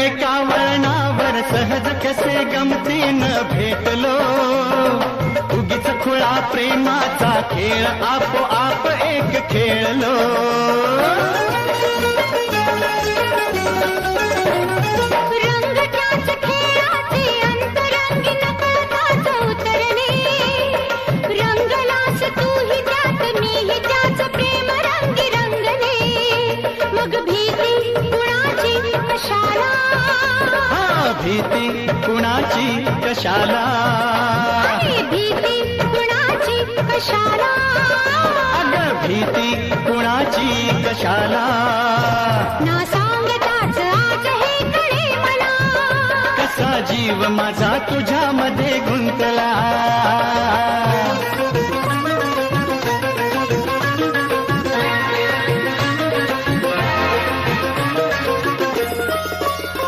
एका वळणावर सहज कसे गमतीन भेटलो? उगीच खुळा प्रेमाचा खेळ आपोआप एक खेळलो. रंग हा भीती कुणाची कशाला? भीती कुणाची कशाला? अग भीती कुणाची कशाला? ना सांगताच आज हे कळे मला. कसा जीव माझा तुझ्यामध्ये गुंतला?